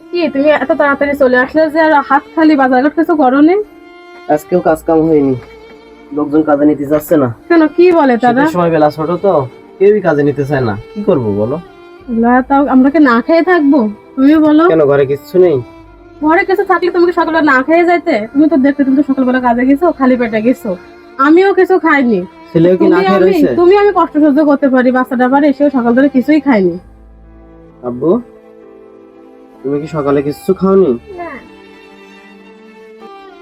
কি তুমি এত তাড়াতাড়ি চলে আসলে যে আর হাত খালি? আজকেও কাজ কাম হয়নি। লোকজন কাজে নিতে চাচ্ছে না। কেন কি বলে তারা? সময় বেলা ছোট তো কেউই কাজে নিতে চায় না। কি করব বলো? না, তাও আমরা কি না খেয়ে থাকব? তুমি বলো। কেন ঘরে কিছু নেই? ঘরে কিছু থাকলে তুমি কি সকালবেলা না খেয়ে যাইতে? তুমি তো দেখতে তুমি তো সকালবেলা কাজে গেছো খালি পেটে গেছো। আমিও কিছু খাইনি। ছেলেও কি না তুমি খেয়ে আমি রয়েছে? তুমি আমি কষ্ট সহ্য করতে পারি বাচ্চাটা পারে সেও সকাল ধরে কিছুই খায়নি। আব্বু? তুমি কি সকালে কিছু খাওনি?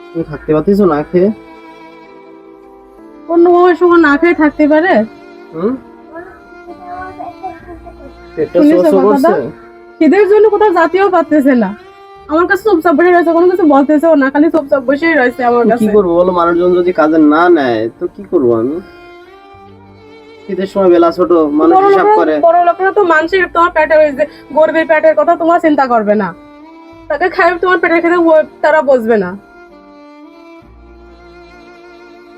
তুমি থাকতে পারতেছো না খেয়ে? অন্য বউয়ের সময় না খেয়ে থাকতে পারে? হুম? পেটটা? করছে? খিদের জন্য কোথাও জাতীয় পারতেছে না। আমার কাছে চুপচাপ বসে রয়েছে কোনো কিছু বলতেছেও না খালি চুপচাপ বসেই রয়েছে আমার কাছে কি করব বলো? মানুষজন যদি কাজে না নেয় তো কি করব আমি? শীতের সময় বেলা ছোট মানুষ হিসাব করে। বড় লোকেরা তো মানুষের তোমার পেটে হয়েছে গরিবের পেটের কথা তোমার চিন্তা করবে না। তাকে খাই তোমার পেটের খেতে তারা বসবে না।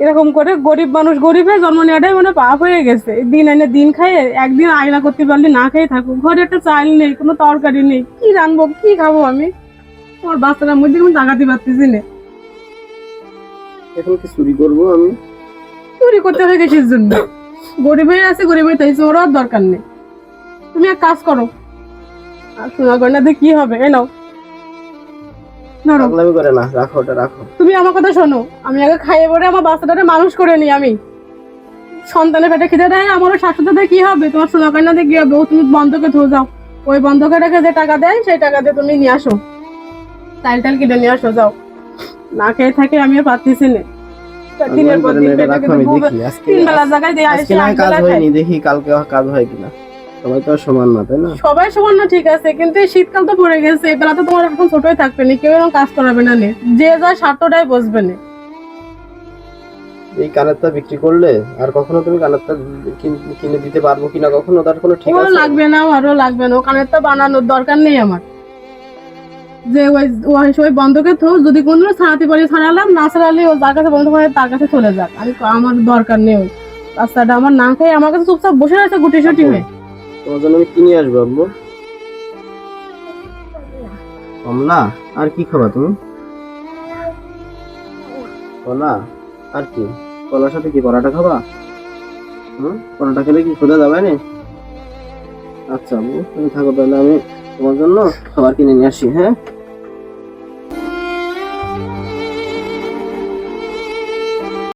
এরকম করে গরিব মানুষ গরিবের জন্ম নেওয়াটাই মানে পাপ হয়ে গেছে। দিন এনে দিন খাইয়ে একদিন আয়না করতে পারলে না খেয়ে থাকুক ঘরে একটা চাল নেই কোনো তরকারি নেই। কি রানবো কি খাব আমি? আমার বাচ্চাটার মধ্যে আমি তাকাতে পারতেছি না। এখন কি চুরি করব আমি? চুরি করতে হয় কিসের জন্য। গরিবের আছে গরিবের তাই ওর আর দরকার নেই। তুমি এক কাজ করো। আর সোনা গয়নাতে কি হবে? এ নাও। পাগলামি করে না রাখো ওটা রাখো। তুমি আমার কথা শোনো। আমি আগে খাইয়ে পরে আমার বাচ্চাটাকে মানুষ করে নি আমি। সন্তানের পেটে খিদে দেয় আমারও শাশুড়িতে কি হবে? তোমার সোনা গয়নাতে কি হবে? ও তুমি বন্ধকে ধো যাও। ওই বন্ধকে রেখে যে টাকা দেয় সেই টাকা দিয়ে তুমি নিয়ে আসো। টাইল টাইল কিনে নিয়ে আসো যাও। না খেয়ে থাকে আমি আর পারতেছি না। দিনের পর দিন পেটে কিন্তু আমি বুবে- দেখি আজকে তিন বেলা জায়গায় দিয়ে আসে কাজ হয়নি দেখি কালকে কাজ হয় কিনা। সবাই তো সমান না তাই না? সবাই সমান না ঠিক আছে কিন্তু শীতকাল তো পড়ে গেছে এই বেলা তো তোমার এখন ছোটই থাকবে না কেউ এরকম কাজ করাবে না নে। যে যা স্বার্থটাই বসবে না। এই কানেরটা বিক্রি করলে আর কখনো তুমি কানেরটা কিনে দিতে পারব কিনা কখনো? তার কোনো ঠিক আছে? লাগবে না আমারও লাগবে না। ওখানে তো বানানোর দরকার নেই আমার। যে ওই ওই ওই বন্ধকে থো যদি কোনো ছাড়াতে পারি, ছাড়ালাম, না ছাড়ালে ও যার কাছে বন্ধ করে তার কাছে চলে যাক। আমি আমার দরকার নেই রাস্তাটা আমার না খেয়ে আমার কাছে চুপচাপ বসে রয়েছে গুটি সুটি হয়ে। তোমার জন্য আমি কিনে আসব আব্বু কমলা, আর কি খাবা তুমি? কলা, আর কি? কলার সাথে কি পরাটা খাবা? হুম? পরাটা খেলে কি সোজা যাবে না? আচ্ছা আব্বু তুমি থাকো তাহলে আমি তোমার জন্য খাবার কিনে নিয়ে আসি হ্যাঁ?